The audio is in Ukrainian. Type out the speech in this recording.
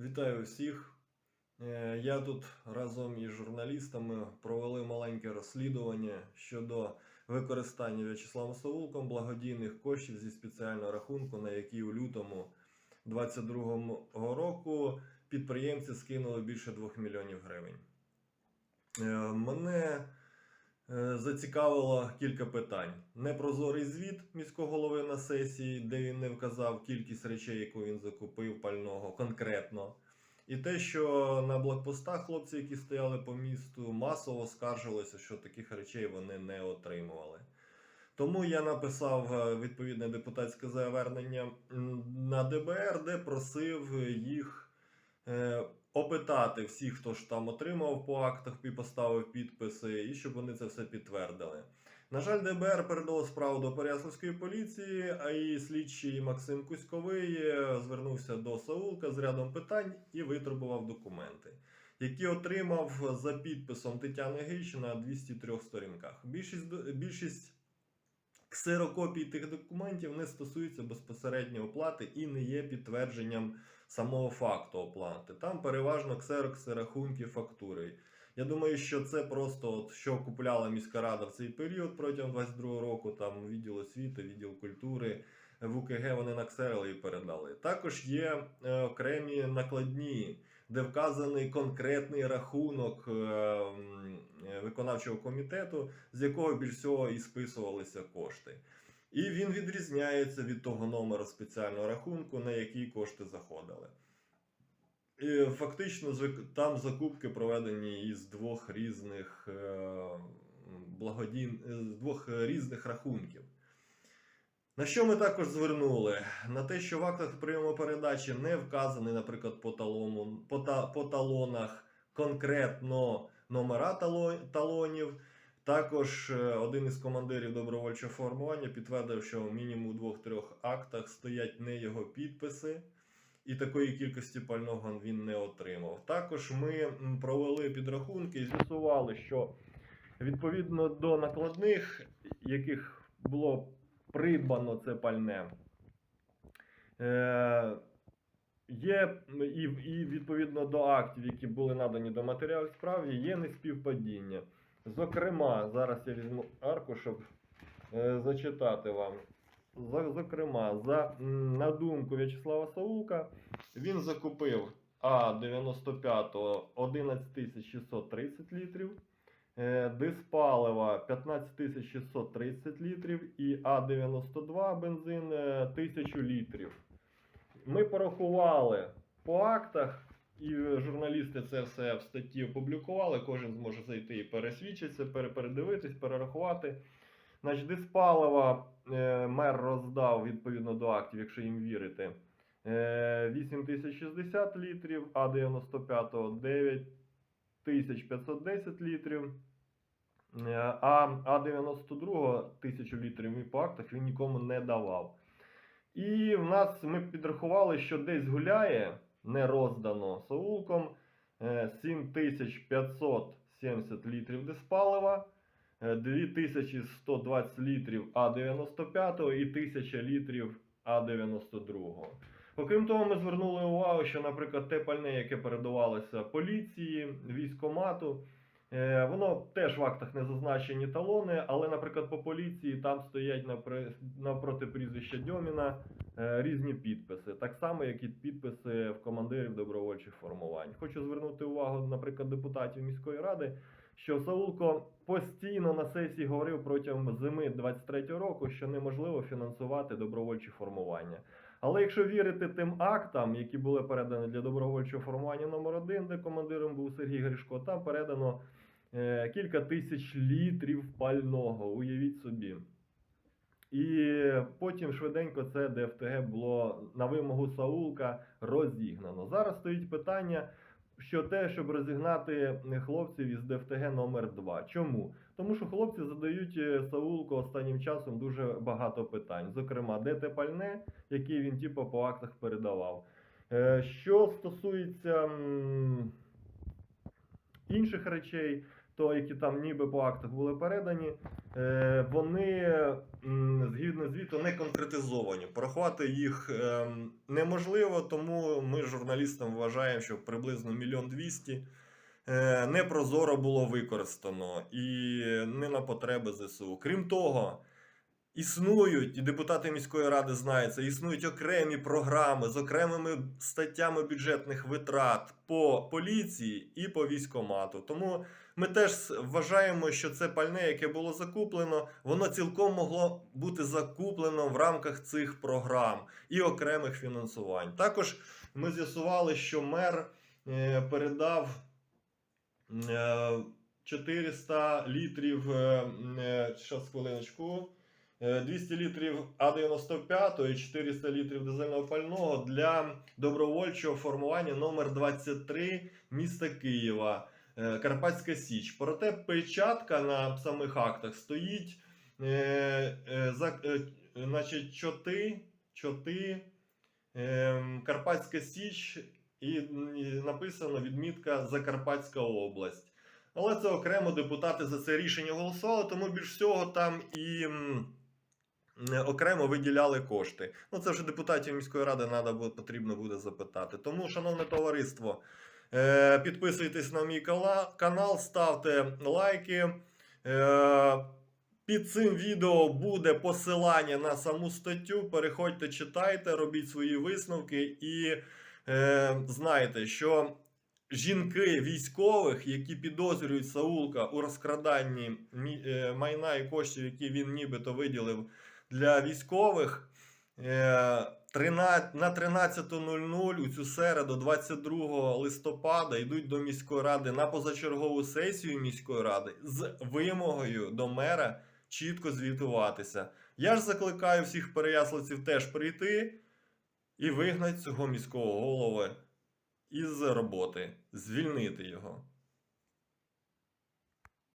Вітаю всіх. Е, Я тут разом із журналістами провели маленьке розслідування щодо використання В'ячеславом Саулком благодійних коштів зі спеціального рахунку, на який у лютому 2022 року підприємці скинули більше 2 мільйонів гривень. Е, Мене зацікавило кілька питань. Непрозорий звіт міського голови на сесії, де він не вказав кількість речей, яку він закупив пального конкретно. І те, що на блокпостах хлопці, які стояли по місту, масово скаржилися, що таких речей вони не отримували. Тому я написав е, відповідне депутатське звернення м, на ДБР, де просив їх е, опитати всіх, хто ж там отримав по актах і поставив підписи, і щоб вони це все підтвердили. На жаль, ДБР передало справу до Переяславської поліції, а і слідчий Максим Кузьковий е, звернувся до Саулка з рядом питань і витребував документи, які отримав за підписом Тетяни Гич на 203 сторінках. Більшість, більшість ксерокопій тих документів не стосуються безпосередньо оплати і не є підтвердженням самого факту оплати. Там переважно ксерокси, рахунки, фактури. Я думаю, що це просто от, що купляла міська рада в цей період протягом 22 року, там відділ освіти, відділ культури, в УКГ вони наксерили і передали. Також є е, окремі накладні, де вказаний конкретний рахунок е, е, виконавчого комітету, з якого більш всього і списувалися кошти. І він відрізняється від того номера спеціального рахунку, на який кошти заходили. І фактично там закупки проведені із двох різних е, з двох різних рахунків. На що ми також звернули? На те, що в актах прийому передачі не вказаний, наприклад, по, талону, по, та, по талонах конкретно номера талонів. Також е, один із командирів добровольчого формування підтвердив, що мінімум у двох-трьох актах стоять не його підписи, і такої кількості пального він не отримав. Також ми провели підрахунки і з'ясували, що відповідно до накладних, яких було придбано це пальне, е, є і, і відповідно до актів, які були надані до матеріалів справи, є неспівпадіння. Зокрема, зараз я візьму арку, щоб е, зачитати вам. Зокрема, за, на думку В'ячеслава Саулка, він закупив А95 11630 літрів, диспалива 15630 літрів і А92 бензин е, 1000 літрів. Ми порахували по актах, і журналісти це все в статті опублікували. Кожен зможе зайти і пересвідчитися, пере- передивитись, перерахувати. Значить, диспалива е, мер роздав відповідно до актів, якщо їм вірити. Е, 8060 літрів, А95 9510 літрів. Е, А А92 1000 літрів і по актах він нікому не давав. І в нас ми підрахували, що десь гуляє не роздано Саулком е, 7570 літрів диспалива, е, 2120 літрів А95 і 1000 літрів А92. Окрім того, ми звернули увагу, що, наприклад, те пальне, яке передавалося поліції, військомату, е, воно теж в актах не зазначені талони, але, наприклад, по поліції там стоять навпроти прізвища Дьоміна е, різні підписи, так само, як і підписи в командирів добровольчих формувань. Хочу звернути увагу, наприклад, депутатів міської ради, що Саулко постійно на сесії говорив протягом зими 23-го року, що неможливо фінансувати добровольчі формування. Але якщо вірити тим актам, які були передані для добровольчого формування номер 1 де командиром був Сергій Гришко, там передано е, кілька тисяч літрів пального. Уявіть собі. І потім швиденько це ДФТГ було на вимогу Саулка розігнано. Зараз стоїть питання, що те, щоб розігнати хлопців із ДФТГ номер 2 Чому? Тому що хлопці задають е, Саулку останнім часом дуже багато питань. Зокрема, де те пальне, яке він типу, по актах передавав. Е, Що стосується інших речей, то які там ніби по актах були передані, е, вони згідно звіту не конкретизовані. Порахувати їх ем, неможливо, тому ми журналістам вважаємо, що приблизно мільйон двісті е, непрозоро було використано і не на потреби ЗСУ. Крім того, існують, і депутати міської ради знають це, існують окремі програми з окремими статтями бюджетних витрат по поліції і по військомату. Тому ми теж вважаємо, що це пальне, яке було закуплено, воно цілком могло бути закуплено в рамках цих програм і окремих фінансувань. Також ми з'ясували, що мер е, передав е, 400 літрів. е, е, хвилиночку. Е, 200 літрів А95 і 400 літрів дизельного пального для добровольчого формування номер 23 міста Києва. е, Карпатська Січ. Проте печатка на самих актах стоїть, е, е, за, е, значить, чоти, чоти, е, Карпатська Січ і, написано відмітка Закарпатська область. Але це окремо депутати за це рішення голосували, тому більш всього там і е, окремо виділяли кошти. Ну це вже депутатів міської ради надо буде, потрібно буде запитати. Тому, шановне товариство, е, підписуйтесь на мій канал, ставте лайки. Е, під цим відео буде посилання на саму статтю. Переходьте, читайте, робіть свої висновки і е, знайте, що жінки військових, які підозрюють Саулка у розкраданні е, майна і коштів, які він нібито виділив для військових. е, 13 на 13.00 у цю середу, 22 листопада, йдуть до міської ради на позачергову сесію міської ради з вимогою до мера чітко звітуватися. Я ж закликаю всіх переяславців теж прийти і вигнати цього міського голови із роботи, звільнити його.